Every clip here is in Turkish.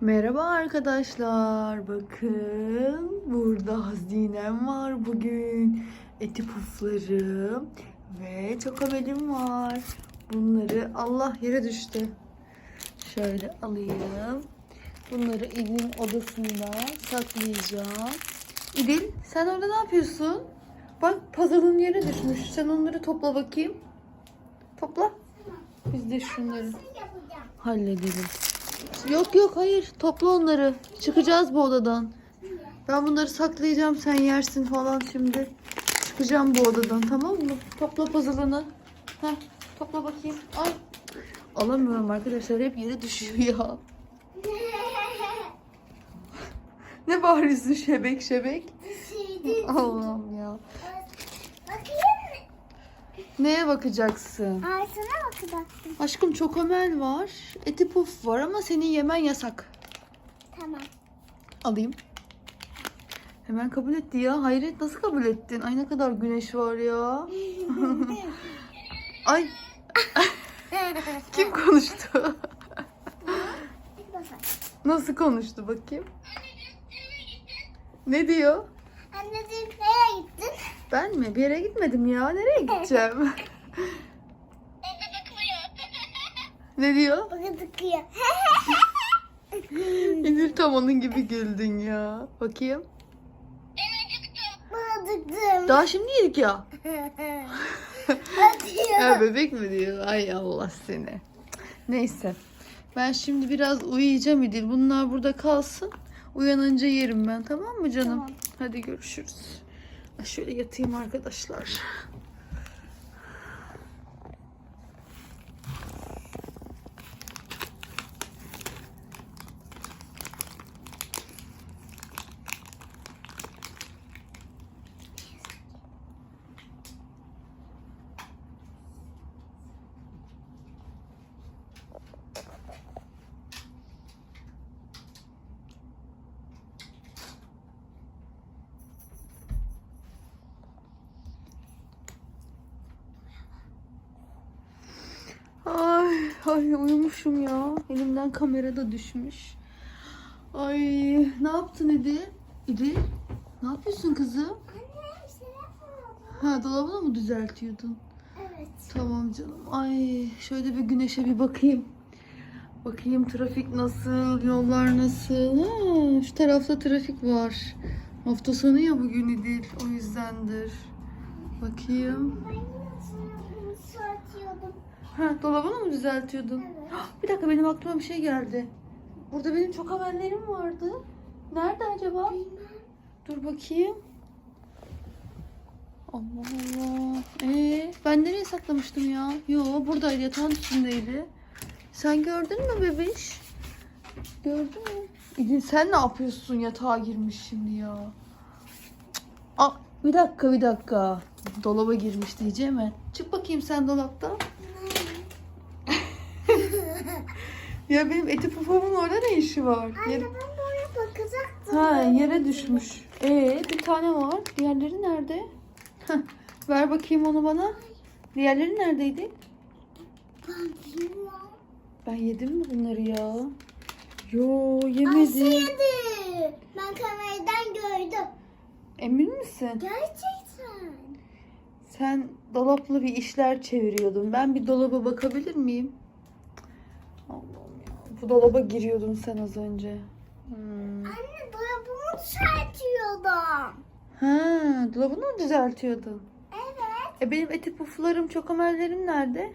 Merhaba arkadaşlar. Bakın burada hazinem var bugün. Eti puflarım ve çokobelim var. Bunları Allah yere düştü. Şöyle alayım. Bunları İdil'in odasında saklayacağım. İdil sen orada ne yapıyorsun? Bak puzzle'ın yere düşmüş. Sen onları topla bakayım. Topla. Biz de şunları halledelim. Yok yok hayır topla onları. Çıkacağız bu odadan. Ben bunları saklayacağım sen yersin falan şimdi. Çıkacağım bu odadan tamam mı? Topla puzzle'ını. Heh, topla bakayım. Ay. Alamıyorum arkadaşlar hep yere düşüyor ya. Ne bağırıyorsun şebek şebek? Şeydi. Allah'ım ya. Neye bakacaksın? Ağzına bakacaksın. Aşkım çokomel var. Eti puf var ama senin yemen yasak. Tamam. Alayım. Hemen kabul etti ya. Hayret nasıl kabul ettin? Ay ne kadar güneş var ya. Ay kim konuştu? Nasıl konuştu bakayım? Ne diyor? Anneciğim nereye gittin? Ben mi? Bir yere gitmedim ya. Nereye gideceğim? ne diyor? Tıkıyor. Emir tam onun gibi güldün ya. Bakayım. Balıktım. Daha şimdi yedik ya. Ya bebek mi diyor? Ay Allah seni. Neyse. Ben şimdi biraz uyuyacağım İdil. Bunlar burada kalsın. Uyanınca yerim ben tamam mı canım? Tamam. Hadi görüşürüz. Şöyle yatayım arkadaşlar. Ay, uyumuşum ya. Elimden kamera da düşmüş. Ay ne yaptın İdil? İdil? Ne yapıyorsun kızım? Anne şey. Ha dolabını mı düzeltiyordun? Evet. Tamam canım. Ay şöyle bir güneşe bir bakayım. Bakayım trafik nasıl, yollar nasıl. Ha, şu tarafta trafik var. Hafta sonu ya bugün İdil. O yüzdendir. Bakayım. Ha, dolabını mı düzeltiyordun? Evet. Hah, Bir dakika benim aklıma bir şey geldi. Burada benim çok haberlerim vardı. Nerede acaba? Dur bakayım. Allah Allah. Ee, ben nereye saklamıştım ya? Yo buradaydı yatağın üstündeydi. Sen gördün mü bebiş? Gördün mü? İdil sen ne yapıyorsun yatağa girmiş şimdi ya? Aa, bir dakika bir dakika. Dolaba girmiş diyeceğim mi? Çık bakayım sen dolaptan. Ya benim eti pufumun orada ne işi var? Anne Yere- ben buraya bakacaktım. Ha yere düşmüş. Ee bir tane var. Diğerleri nerede? Heh, ver bakayım onu bana. Diğerleri neredeydi? Ben bilmiyorum. Ben yedim mi bunları ya? Yo Ayşe yemedim. yedi. Ben kameradan gördüm. Emin misin? Gerçekten. Sen dolapla bir işler çeviriyordun. Ben bir dolaba bakabilir miyim? Bu dolaba giriyordun sen az önce. Hmm. Anne dolabımı düzeltiyordum. Ha, dolabını mı düzeltiyordun? Evet. E benim eti puflarım, çokomellerim nerede?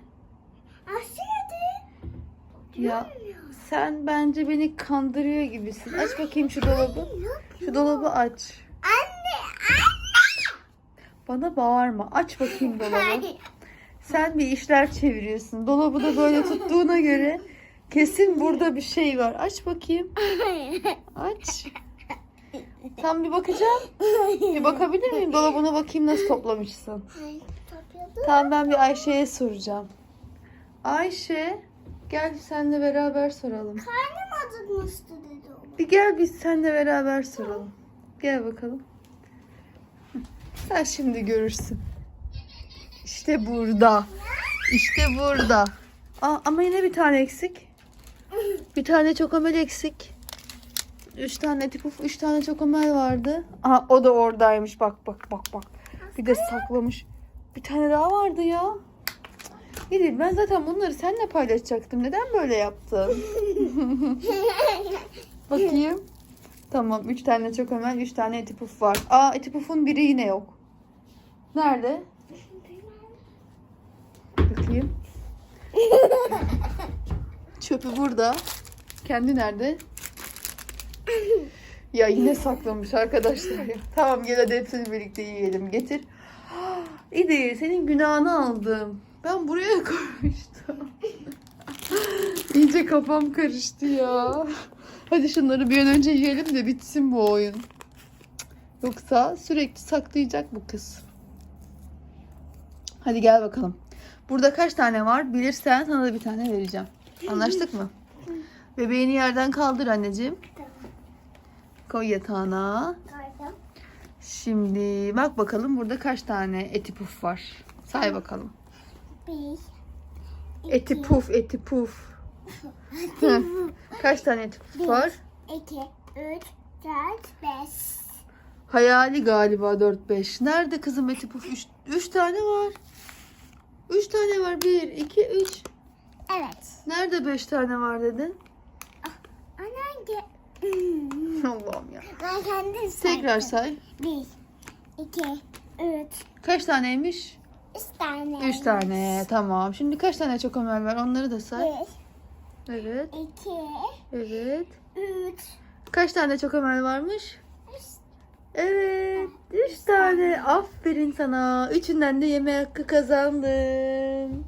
Yedi. Ya sen bence beni kandırıyor gibisin. Aç bakayım şu dolabı. Şu dolabı aç. Anne. Anne. Bana bağırma. Aç bakayım dolabı. Sen bir işler çeviriyorsun. Dolabı da böyle tuttuğuna göre kesin burada bir şey var. Aç bakayım. Aç. Tam bir bakacağım. Bir bakabilir miyim? Dolabına bakayım nasıl toplamışsın. Tamam ben bir Ayşe'ye soracağım. Ayşe gel senle beraber soralım. Karnım acıkmıştı dedi o. Bir gel biz seninle beraber soralım. Gel bakalım. Sen şimdi görürsün. İşte burada. İşte burada. Aa, ama yine bir tane eksik. Bir tane çok amel eksik. Üç tane tipuf, üç tane çokomel vardı. Aha o da oradaymış. Bak bak bak bak. Bir de saklamış. Bir tane daha vardı ya. İyi ben zaten bunları seninle paylaşacaktım. Neden böyle yaptın? Bakayım. Tamam. Üç tane çokomel, üç tane etipuf var. Aa etipufun biri yine yok. Nerede? Bakayım. Çöpü burada. Kendi nerede? Ya yine saklamış arkadaşlar. Tamam gel hadi hepsini birlikte yiyelim. Getir. İdi senin günahını aldım. Ben buraya koymuştum. İyice kafam karıştı ya. Hadi şunları bir an önce yiyelim de bitsin bu oyun. Yoksa sürekli saklayacak bu kız. Hadi gel bakalım. Burada kaç tane var? Bilirsen sana da bir tane vereceğim. Anlaştık mı? Bebeğini yerden kaldır anneciğim. Koy yatağına. Şimdi bak bakalım burada kaç tane eti puf var. Say bakalım. Bir. Eti puf, eti puf. Kaç tane eti puf var? İki. Üç. Dört. Beş. Hayali galiba 4-5. Nerede kızım eti puf? 3 tane var. 3 tane var. 1, 2, 3. Evet. Nerede 5 tane var dedin? Anan ge... Allah'ım ya. Ben kendim Tekrar saydım. say. Bir. iki, Üç. Kaç taneymiş? Üç tane. 3 tane. Tamam. Şimdi kaç tane çokomel var? Onları da say. Bir. Evet. iki, Evet. Üç. Kaç tane çokomel varmış? Üç. Evet. 3 tane. Aferin sana. Üçünden de yemek hakkı kazandın.